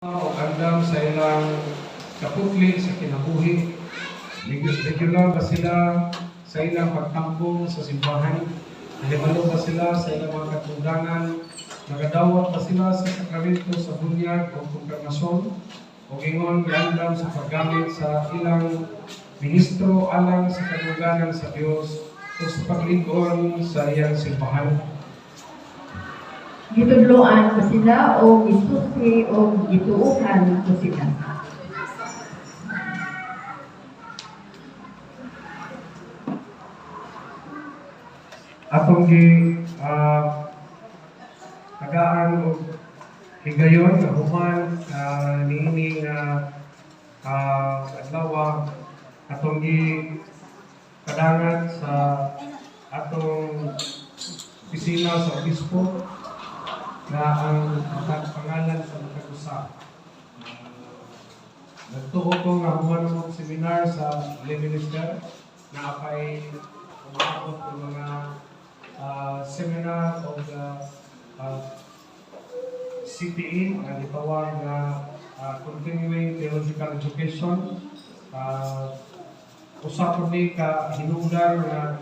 o andam sa ilang kaputli sa kinabuhi. Regular ba sila sa ilang pagtampong sa simbahan? Nalimalo ba sila sa ilang mga katugangan? Nagadawat ba sila sa sakramento sa bunyag o konfirmasyon? O ingon andam sa paggamit sa ilang ministro alang sa katugangan sa Dios o sa pagligon sa iyang simbahan? Gitudloan ko sila o gisusi o gituuhan ko sila. atong gi ah, tagaan og higayon nga human uh, niini nga uh, adlaw atong gi kadangan sa atong opisina sa obispo nga ang pangalan sa matag usa Nagtuo ko nga human mo seminar sa lay minister na apay umabot ng mga ah, seminar o uh, CTE, ang gitawag na ah, Continuing Theological Education. Uh, usapon ni ka hinungdan nga